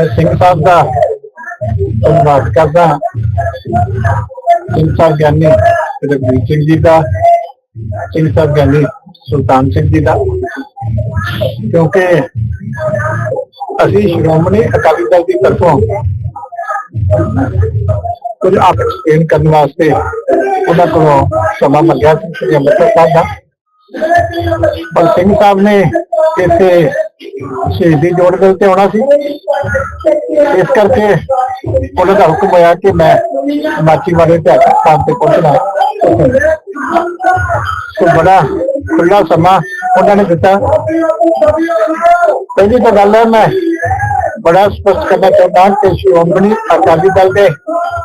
ਮੈਂ ਸਿੰਘ ਸਾਹਿਬ ਦਾ ਧੰਨਵਾਦ ਕਰਦਾ ਸਿੰਘ ਸਾਹਿਬ ਗਿਆਨੀ ਰਘਵੀਰ ਸਿੰਘ ਜੀ ਦਾ, ਸਿੰਘ ਸਾਹਿਬ ਗਿਆਨੀ ਸੁਲਤਾਨ ਸਿੰਘ ਜੀ ਦਾ। ਕਿਉਂਕਿ ਅਸੀਂ ਸ਼੍ਰੋਮਣੀ ਅਕਾਲੀ ਦਲ ਦੀ ਤਰਫੋਂ ਕੁਝ ਆਪ ਐਕਸਪਲੇਨ ਕਰਨ ਵਾਸਤੇ ਉਹਨਾਂ ਕੋਲੋਂ ਸਮਾਂ ਮੰਗਿਆ ਸੀ, ਸ੍ਰੀ ਅੰਮ੍ਰਿਤਸਰ ਸਾਹਿਬ ਦਾ। ਪਰ ਸਿੰਘ ਸਾਹਿਬ ਨੇ ਇੱਥੇ ਸ਼ਹੀਦੀ ਜੋੜ ਦਿਲ ਤੇ ਆਉਣਾ ਸੀ। ਇਸ ਕਰਕੇ ਉਹਨਾਂ ਦਾ ਹੁਕਮ ਹੋਇਆ ਕਿ ਮੈਂ ਮਾਚੀਵਾੜੇ ਤੇ ਸਥਾਨ ਤੇ ਪਹੁੰਚਣਾ ਸੋ ਬੜਾ ਖੁੱਲਾ ਸਮਾਂ ਉਹਨਾਂ ਨੇ ਦਿੱਤਾ। ਪਹਿਲੀ ਤਾਂ ਗੱਲ ਹੈ, ਮੈਂ ਬੜਾ ਸਪਸ਼ਟ ਕਰਨਾ ਚਾਹੁੰਦਾ ਕਿ ਸ਼੍ਰੋਮਣੀ ਅਕਾਲੀ ਦਲ ਦੇ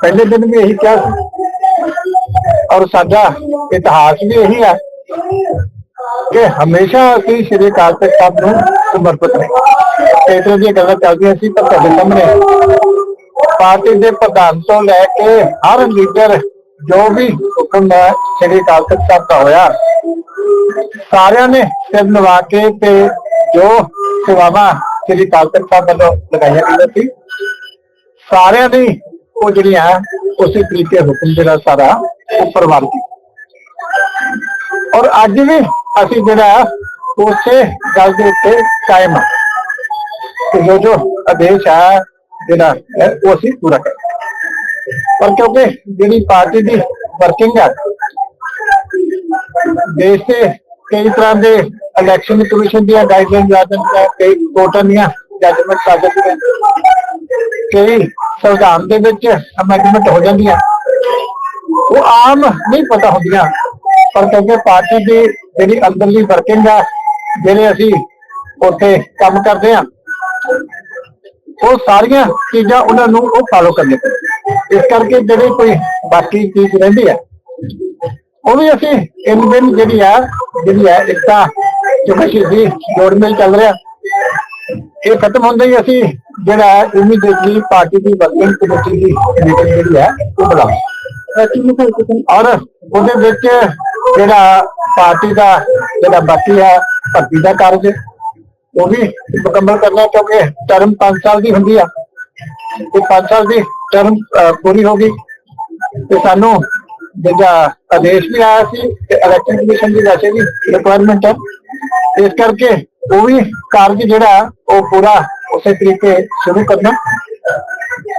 ਪਹਿਲੇ ਦਿਨ ਵੀ ਇਹੀ ਕਿਹਾ ਸੀ। ਔਰ ਸਾਡਾ ਇਤਿਹਾਸ ਵੀ ਇਹੀ ਹੈ ਕਿ ਹਮੇਸ਼ਾ ਅਸੀਂ ਸ਼੍ਰੀ ਅਕਾਲ ਤਖਤ ਸਾਹਿਬ ਨੂੰ ਸਮਰਪਿਤ ਨੇ ਇਸ ਤਰ੍ਹਾਂ ਦੀਆਂ ਗੱਲਾਂ ਚੱਲਦੀਆਂ ਸੀ ਪਰ ਤੁਹਾਡੇ ਸਾਹਮਣੇ ਪਾਰਟੀ ਦੇ ਪ੍ਰਧਾਨ ਤੋਂ ਲੈ ਕੇ ਹਰ ਲੀਡਰ ਜੋ ਵੀ ਹੁਕਮ ਹੈ ਸ਼੍ਰੀ ਅਕਾਲ ਤਖਤ ਸਾਹਿਬ ਦਾ ਹੋਇਆ ਸਾਰਿਆਂ ਨੇ ਸਿਰ ਨਵਾ ਕੇ ਤੇ ਜੋ ਸੇਵਾਵਾਂ ਸ਼੍ਰੀ ਅਕਾਲ ਤਖਤ ਸਾਹਿਬ ਵੱਲੋਂ ਲਗਾਈਆਂ ਗਈਆਂ ਸੀ ਸਾਰਿਆਂ ਨੇ ਉਹ ਜਿਹੜੀਆਂ ਉਸੇ ਤਰੀਕੇ ਹੁਕਮ ਜਿਹੜਾ ਸਾਰਾ ਉਹ ਪ੍ਰਵਾਨ ਕੀਤਾ ਔਰ ਅੱਜ ਵੀ ਅਸੀਂ ਜਿਹੜਾ ਉਸੇ ਗੱਲ ਦੇ ਉੱਤੇ ਕਾਇਮ ਹਾਂ ਕਿ ਜੋ ਜੋ ਆਦੇਸ਼ ਹੈ ਜਿਹੜਾ ਉਹ ਅਸੀਂ ਪੂਰਾ ਕਰਾਂਗੇ। ਪਰ ਕਿਉਂਕਿ ਜਿਹੜੀ ਪਾਰਟੀ ਦੀ ਵਰਕਿੰਗ ਹੈ ਦੇਸ਼ ਦੇ ਕਈ ਤਰ੍ਹਾਂ ਦੇ ਇਲੈਕਸ਼ਨ ਕਮਿਸ਼ਨ ਦੀਆਂ ਗਾਈਡਲਾਈਨਸ ਆ ਜਾਂਦੀਆਂ ਕਈ ਕੋਰਟਾਂ ਦੀਆਂ ਜੱਜਮੈਂਟ ਆ ਜਾਂਦੀਆਂ ਕਈ ਸੰਵਿਧਾਨ ਦੇ ਵਿੱਚ ਅਮੈਂਡਮੈਂਟ ਹੋ ਜਾਂਦੀਆਂ। ਉਹ ਆਮ ਨਹੀਂ ਪਤਾ ਹੁੰਦੀਆਂ, ਪਰ ਕਿਉਂਕਿ ਪਾਰਟੀ ਦੀ ਜਿਹੜੀ ਅੰਦਰਲੀ ਵਰਕਿੰਗ ਆ ਜਿਹੜੇ ਅਸੀਂ ਉੱਥੇ ਕੰਮ ਕਰਦੇ ਆ ਉਹ ਸਾਰੀਆਂ ਚੀਜ਼ਾਂ ਉਹਨਾਂ ਨੂੰ ਉਹ ਫਾਲੋ ਕਰਨੇ ਪੈਂਦੇ ਇਸ ਕਰਕੇ ਜਿਹੜੀ ਕੋਈ ਬਾਕੀ ਚੀਜ਼ ਰਹਿੰਦੀ ਆ ਉਹ ਵੀ ਅਸੀਂ ਇਨ ਦਿਨ ਜਿਹੜੀ ਆ ਜਿਹੜੀ ਆ ਇੱਕ ਤਾਂ ਕਿਉਂਕਿ ਸ਼ਹੀਦੀ ਜੋੜ ਚੱਲ ਰਿਹਾ। ਇਹ ਖਤਮ ਹੁੰਦੇ ਹੀ ਅਸੀਂ ਜਿਹੜਾ ਇਮੀਡੀਏਟਲੀ ਪਾਰਟੀ ਦੀ ਵਰਕਿੰਗ ਕਮੇਟੀ ਦੀ ਮੀਟਿੰਗ ਜਿਹੜੀ ਹੈ, ਉਹ ਬੁਲਾਵਾਂਗੇ। ਔਰ ਉਹਦੇ ਵਿੱਚ ਜਿਹੜਾ ਪਾਰਟੀ ਦਾ ਜਿਹੜਾ ਬਾਕੀ ਹੈ, ਭਰਤੀ ਦਾ ਕਾਰਜ ਉਹ ਵੀ ਮੁਕੰਮਲ ਕਰਨਾ ਕਿਉਂਕਿ ਟਰਮ 5 ਸਾਲ ਦੀ ਹੁੰਦੀ ਆ। ਤੇ 5 ਸਾਲ ਦੀ ਟਰਮ ਪੂਰੀ ਹੋ ਗਈ। ਤੇ ਸਾਨੂੰ ਜਿਹੜਾ ਆਦੇਸ਼ ਵੀ ਆਇਆ ਸੀ ਤੇ ਇਲੈਕਸ਼ਨ ਕਮਿਸ਼ਨ ਦੀ ਵੈਸੇ ਵੀ ਰਿਕੁਆਇਰਮੈਂਟ ਹੈ। ਇਸ ਕਰਕੇ ਉਹ ਵੀ ਕਾਰਜ ਜਿਹੜਾ ਉਹ ਪੂਰਾ ਉਸੇ ਤਰੀਕੇ ਸ਼ੁਰੂ ਕਰਨਾ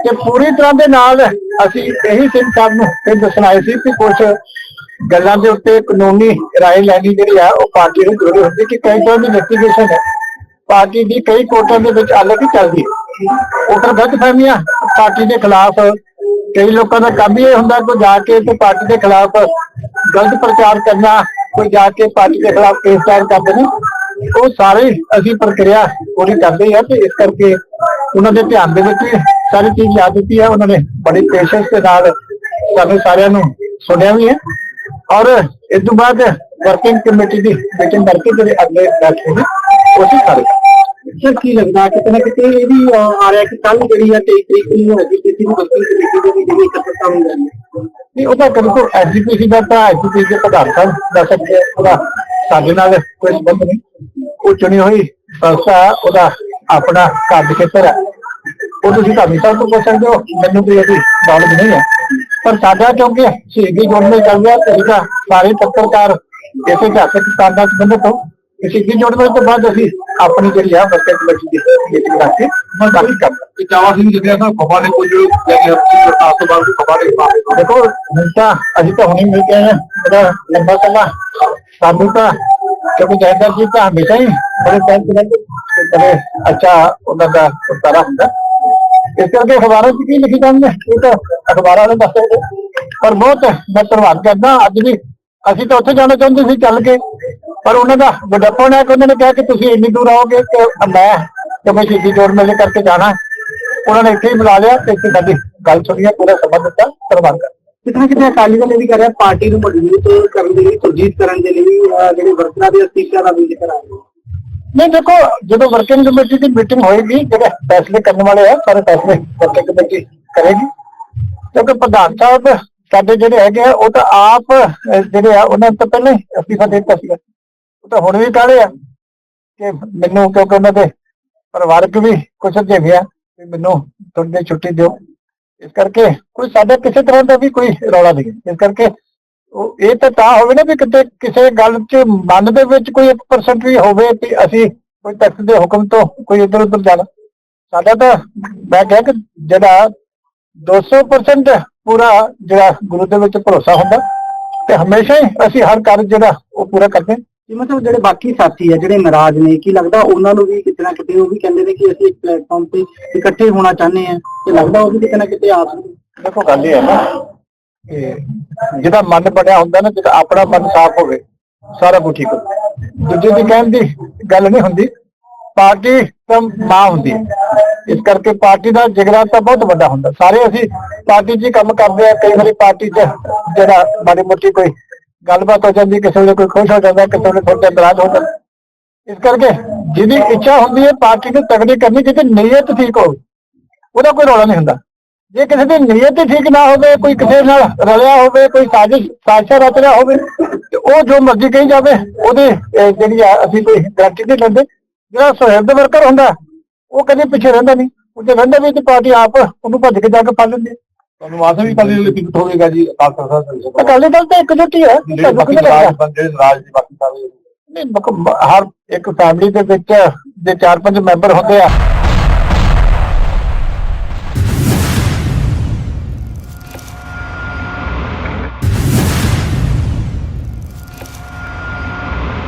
ਤੇ ਪੂਰੀ ਤਰ੍ਹਾਂ ਦੇ ਨਾਲ ਅਸੀਂ ਇਹੀ ਸਿੰਘ ਸਾਹਿਬ ਨੂੰ ਇਹ ਦੱਸਣਾ ਆਏ ਸੀ ਕਿ ਕੁਝ ਗੱਲਾਂ ਦੇ ਉੱਤੇ ਕਾਨੂੰਨੀ ਰਾਏ ਲੈਣੀ ਜਿਹੜੀ ਆ, ਉਹ ਪਾਰਟੀ ਨੂੰ ਜ਼ਰੂਰੀ ਹੁੰਦੀ ਕਿ ਕਈ ਤਰ੍ਹਾਂ ਦੀ ਇਨਵੈਸਟੀਗੇਸ਼ਨ ਹੈ। ਪਾਰਟੀ ਦੀ ਕਈ ਕੋਰਟਾਂ ਦੇ ਵਿੱਚ ਹਾਲੇ ਚੱਲਦੀ। ਹੈ ਉਹ ਪਾਰਟੀ ਦੇ ਖਿਲਾਫ। ਕਈ ਲੋਕਾਂ ਦਾ ਕੰਮ ਇਹ ਹੁੰਦਾ ਕੋਈ ਜਾ ਕੇ ਤੇ ਪਾਰਟੀ ਦੇ ਖਿਲਾਫ ਗਲਤ ਪ੍ਰਚਾਰ ਕਰਨਾ, ਕੋਈ ਜਾ ਕੇ ਪਾਰਟੀ ਦੇ ਖਿਲਾਫ ਕੇਸ ਦਾਇਰ ਕਰਦੇ ਨੇ ਉਹ ਸਾਰੇ ਅਸੀਂ ਪ੍ਰਕਿਰਿਆ ਪੂਰੀ ਕਰਦੇ ਆ ਤੇ ਇਸ ਕਰਕੇ ਉਹਨਾਂ ਦੇ ਧਿਆਨ ਦੇ ਵਿੱਚ ਹੀ ਸਾਰੀ ਚੀਜ਼ ਆ ਦਿੱਤੀ ਹੈ। ਉਹਨਾਂ ਨੇ ਬੜੀ ਪੇਸ਼ੈਂਸ ਦੇ ਨਾਲ ਸਾਨੂੰ ਸਾਰਿਆਂ ਨੂੰ ਸੁਣਿਆ ਵੀ ਹੈ। ਔਰ ਇਸ ਤੋਂ ਬਾਅਦ ਵਰਕਿੰਗ ਕਮੇਟੀ ਦੀ ਮੀਟਿੰਗ ਕਰਕੇ ਜਿਹੜੇ ਅਗਲੇ ਬੈਠੇ ਨੇ ਉਹ ਅਸੀਂ ਸਰ, ਕੀ ਲੱਗਦਾ ਕਿਤੇ ਨਾ ਕਿਤੇ ਇਹ ਵੀ ਆ ਰਿਹਾ ਕਿ ਕੱਲ ਜਿਹੜੀ ਆ 23 ਤਰੀਕ ਨੂੰ ਹੋਗੀ ਕਿਸੇ ਨੂੰ ਵਰਕਿੰਗ ਕਮੇਟੀ ਦੇ ਜਿਹੜੀ ਇਕੱਤਰਤਾ ਹੋ ਜਾਣੀ ਹੈ। ਨਹੀਂ ਉਹਦਾ ਬਿਲਕੁਲ ਐਜੂਕੇਸ਼ਨ ਦਾ ਤਾਂ ਐਜੂਕੇਸ਼ਨ ਦੇ ਪ੍ਰਧਾਨ ਸਾਹਿਬ ਦੱਸ ਸਕਦੇ ਉਹਦਾ ਸਾਡੇ ਨਾਲ ਕੋਈ ਸੰਬੰਧ ਨਹੀਂ। ਉਹ ਚੁਣੀ ਹੋਈ ਸੰਸਥਾ ਉਹਦਾ ਆਪਣਾ ਕਾਰਜ ਖੇਤਰ ਹੈ ਉਹ ਤੁਸੀਂ ਧਾਮੀ ਸਾਹਿਬ ਤੋਂ ਪੁੱਛ ਸਕਦੇ ਹੋ, ਮੈਨੂੰ ਕੋਈ ਇਹਦੀ ਨੌਲੇਜ ਨਹੀਂ ਹੈ। ਪਰ ਸਾਡਾ ਕਿਉਂਕਿ ਸ਼ਹੀਦੀ ਜੋੜਨੇ ਚੱਲ ਰਿਹਾ, ਤੇ ਸਾਰੇ ਪੱਤਰਕਾਰ ਇਸੇ ਇਤਿਹਾਸਕ ਸਥਾਨ ਨਾਲ ਸੰਬੰਧਿਤ ਹੋ। ਤੇ ਸ਼ਹੀਦੀ ਜੋੜਨੇ ਤੋਂ ਬਾਅਦ ਅਸੀਂ ਆਪਣੀ ਜਿਹੜੀ ਆ ਬੱਚੇ ਕਮੇਟੀ ਦੀ ਮੀਟਿੰਗ ਰੱਖ ਕੇ ਬਾਕੀ ਕੰਮ ਚਾਵਾ ਸਿੰਘ ਜੱਗਿਆ ਸਾਹਿਬ ਖੋਬਾ ਨੇ ਕੋਈ ਜਿਹੜੀ ਜਿਹੜੀ ਪ੍ਰਤਾਪ ਤੋਂ ਬਾਅਦ ਖੋਬਾ ਦੇ ਪਾਸ ਦੇਖੋ ਹੁਣ ਤਾਂ ਅਸੀਂ ਤਾਂ ਹੁਣੇ ਮਿਲ ਕੇ ਆਏ ਹਾਂ ਬੜਾ ਲੰਬਾ ਸਮਾਂ ਸਾਨੂੰ ਤਾਂ ਕਿਉਂਕਿ ਜੈਦਰ ਜੀ ਤਾਂ ਹਮੇਸ਼ਾ ਹੀ ਬੜੇ ਟਾਈਮ ਤੋਂ ਰਹਿੰਦੇ ਤੇ ਬੜੇ ਅੱਛਾ ਉਹਨਾਂ ਦਾ ਉਤਾਰਾ ਹੁੰਦਾ ਇਸ ਕਰਕੇ ਅਖਬਾਰਾਂ 'ਚ ਕੀ ਲਿਖੀ ਜਾਂਦੇ ਇਹ ਤਾਂ ਅਖਬਾਰਾਂ ਨੇ ਦੱਸ ਸਕਦੇ ਪਰ ਬਹੁਤ ਮੈਂ ਧੰਨਵਾਦ ਕਰਦਾ ਅੱਜ ਵੀ ਅਸੀਂ ਤਾਂ ਉੱਥੇ ਜਾਣਾ ਚਾਹੁੰਦੇ ਸੀ ਚੱਲ ਕੇ ਪਰ ਉਹਨਾਂ ਦਾ ਵੱਡਪਨ ਹੈ ਕਿ ਉਹਨਾਂ ਨੇ ਕਿਹਾ ਕਿ ਤੁਸੀਂ ਇੰਨੀ ਦੂਰ ਆਓਗੇ ਕਿ ਮੈਂ ਤੇ ਮੈਂ ਸ਼ਹੀਦੀ ਜੋੜ ਮੇਲੇ ਕਰਕੇ ਜਾਣਾ ਉਹਨਾਂ ਨੇ ਇੱਥੇ ਹੀ ਬੁਲਾ ਲਿਆ ਤੇ ਇੱਥੇ ਸਾਡੀ ਗੱਲ ਸੁਣੀ ਪੂਰਾ ਸਮਾਂ ਦਿੱਤਾ ਧੰਨਵਾਦ। ਕਰ ਕਿਤੇ ਨਾ ਕਿਤੇ ਅਕਾਲੀ ਦਲ ਇਹ ਵੀ ਕਰ ਰਿਹਾ ਪਾਰਟੀ ਨੂੰ ਮਜ਼ਬੂਤ ਕਰਨ ਦੇ ਲਈ ਸੁਰਜੀਤ ਕਰਨ ਦੇ ਲਈ ਜਿਹੜੇ ਵਰਕਰਾਂ ਦੇ ਅਸਤੀਫਿਆਂ ਦਾ ਵੀ ਜ਼ਿਕਰ ਆ ਰਿਹਾ। ਨਹੀਂ ਦੇਖੋ ਜਦੋਂ ਵਰਕਿੰਗ ਕਮੇਟੀ ਦੀ ਮੀਟਿੰਗ ਹੋਏਗੀ ਜਿਹੜੇ ਫੈਸਲੇ ਕਰਨ ਵਾਲੇ ਆ ਸਾਰੇ ਫੈਸਲੇ ਵਰਕਿੰਗ ਕਮੇਟੀ ਕਰੇਗੀ। ਕਿਉਂਕਿ ਪ੍ਰਧਾਨ ਸਾਹਿਬ ਸਾਡੇ ਜਿਹੜੇ ਹੈਗੇ ਆ ਉਹ ਤਾਂ ਆਪ ਜਿਹੜੇ ਆ ਉਹਨਾਂ ਨੇ ਤਾਂ ਪਹਿਲਾਂ ਅਸਤੀਫਾ ਦੇ ਦਿੱਤਾ ਸੀਗਾ। ਉਹ ਤਾਂ ਹੁਣ ਵੀ ਕਾਹਦੇ ਆ? ਕਿ ਮੈਨੂੰ ਕਿਉਂਕਿ ਉਹਨਾਂ ਦੇ ਪਰਿਵਾਰਕ ਵੀ ਕੁਝ ਜਿਵੇਂ ਆ, ਵੀ ਮੈਨੂੰ ਥੋੜੀ ਜਿਹੀ ਛੁੱਟੀ ਦਿਓ। ਇਸ ਕਰਕੇ ਕੋਈ ਸਾਡਾ ਕਿਸੇ ਤਰ੍ਹਾਂ ਦਾ ਵੀ ਕੋਈ ਰੌਲਾ ਨਹੀਂ ਇਸ ਕਰਕੇ ਉਹ ਇਹ ਤਾਂ ਤਾਂ ਹੋਵੇ ਨਾ ਵੀ ਕਿਤੇ ਕਿਸੇ ਗੱਲ 'ਚ ਮਨ ਦੇ ਵਿੱਚ ਕੋਈ 1% ਵੀ ਹੋਵੇ ਕਿ ਅਸੀਂ ਕੋਈ ਤਖ਼ਤ ਦੇ ਹੁਕਮ ਤੋਂ ਕੋਈ ਇੱਧਰ ਉੱਧਰ ਜਾਣਾ। ਸਾਡਾ ਤਾਂ ਮੈਂ ਕਿਹਾ ਕਿ ਜਿਹੜਾ 200% ਪੂਰਾ ਜਿਹੜਾ ਗੁਰੂ ਦੇ ਵਿੱਚ ਭਰੋਸਾ ਹੁੰਦਾ, ਤੇ ਹਮੇਸ਼ਾ ਹੀ ਅਸੀਂ ਹਰ ਕਾਰਜ ਜਿਹੜਾ ਉਹ ਪੂਰਾ ਕਰਦੇ ਜੀ, ਮਤਲਬ ਜਿਹੜੇ ਬਾਕੀ ਸਾਥੀ ਆ, ਜਿਹੜੇ ਨਾਰਾਜ਼ ਨੇ, ਕੀ ਲੱਗਦਾ ਉਹਨਾਂ ਨੂੰ ਵੀ ਕਿਤੇ ਨਾ ਕਿਤੇ ਉਹ ਵੀ ਕਹਿੰਦੇ ਨੇ ਕਿ ਅਸੀਂ ਇੱਕ ਪਲੇਟਫਾਰਮ ਤੇ ਇਕੱਠੇ ਹੋਣਾ ਚਾਹੁੰਦੇ ਆ ਤੇ ਲੱਗਦਾ ਉਹ ਵੀ ਕਿਤੇ ਨਾ ਕਿਤੇ ਆਸ ਦੇਖੋ, ਗੱਲ ਇਹ ਹੈ ਨਾ ਕਿ ਜਿਹਦਾ ਮਨ ਬਣਿਆ ਹੁੰਦਾ ਨਾ ਜਿਹੜਾ ਆਪਣਾ ਮਨ ਸਾਫ਼ ਹੋਵੇ, ਸਾਰਾ ਕੁਝ ਠੀਕ ਹੁੰਦਾ ਦੂਜੇ ਦੀ ਕਹਿਣ ਦੀ ਗੱਲ ਨਹੀਂ ਹੁੰਦੀ, ਪਾਰਟੀ ਤਾਂ ਮਾਂ ਹੁੰਦੀ ਹੈ। ਇਸ ਕਰਕੇ ਪਾਰਟੀ ਦਾ ਜਿਗਰਾ ਤਾਂ ਬਹੁਤ ਵੱਡਾ ਹੁੰਦਾ। ਸਾਰੇ ਅਸੀਂ ਪਾਰਟੀ 'ਚ ਹੀ ਕੰਮ ਕਰਦੇ ਆ ਕਈ ਵਾਰੀ ਪਾਰਟੀ 'ਚ ਜਿਹੜਾ ਮਾੜੀ ਮੋਟੀ ਕੋਈ ਗੱਲਬਾਤ ਹੋ ਜਾਂਦੀ, ਕਿਸੇ ਵੇਲੇ ਕੋਈ ਖੁਸ਼ ਹੋ ਜਾਂਦਾ, ਕਿਸੇ ਵੇਲੇ ਥੋੜਾ ਨਾਰਾਜ਼ ਹੋ ਜਾਂਦਾ। ਇਸ ਕਰਕੇ ਜਿਹਦੀ ਇੱਛਾ ਹੁੰਦੀ ਹੈ ਪਾਰਟੀ ਨੂੰ ਤਗੜੀ ਕਰਨੀ, ਜਿਹਦੀ ਨੀਅਤ ਠੀਕ ਹੋਵੇ, ਉਹਦਾ ਕੋਈ ਰੌਲਾ ਨਹੀਂ ਹੁੰਦਾ। ਜੇ ਕਿਸੇ ਦੀ ਨੀਅਤ ਹੀ ਠੀਕ ਨਾ ਹੋਵੇ, ਕੋਈ ਕਿਸੇ ਨਾਲ ਰਲਿਆ ਹੋਵੇ, ਕੋਈ ਸਾਜ਼ਿਸ਼ ਸਾਜ਼ਿਸ਼ ਰਚ ਰਿਹਾ ਹੋਵੇ, ਤੇ ਉਹ ਜੋ ਮਰਜ਼ੀ ਕਹੀ ਜਾਵੇ, ਉਹਦੇ ਜਿਹੜੀ ਆ, ਅਸੀਂ ਕੋਈ ਗਾਰੰਟੀ ਨਹੀਂ ਲੈਂਦੇ। ਜਿਹੜਾ ਸੁਹਿਰਦ ਵਰਕਰ ਹੁੰਦਾ, ਉਹ ਕਦੇ ਪਿੱਛੇ ਰਹਿੰਦਾ ਨਹੀਂ। ਉਹ ਜੇ ਰਹਿੰਦਾ ਵੀ ਤੇ ਪਾਰਟੀ ਆਪ ਉਹਨੂੰ ਭੱਜ ਕੇ ਜਾ ਕੇ ਫੜ ਲੈਂਦੀ ਤੁਹਾਨੂੰ ਆਸ ਵੀ ਕੱਲ ਲਈ ਟਿਕਟ ਹੋਵੇਗਾ ਜੀ ਅਕਾਲ ਤਖਤ ਸਾਹਿਬ ਅਕਾਲੀ ਦਲ ਤਾਂ ਇੱਕਜੁੱਟ ਹੀ ਹੈ ਤੁਹਾਨੂੰ ਕਿਹਨੇ ਲੱਗਦਾ? ਬੰਦੇ ਨਾਰਾਜ਼ ਜੀ ਬਾਕੀ ਸਾਰੇ। ਨਹੀਂ ਹਰ ਇੱਕ ਫੈਮਿਲੀ ਦੇ ਵਿੱਚ ਚਾਰ ਪੰਜ ਮੈਂਬਰ ਹੁੰਦੇ ਆ।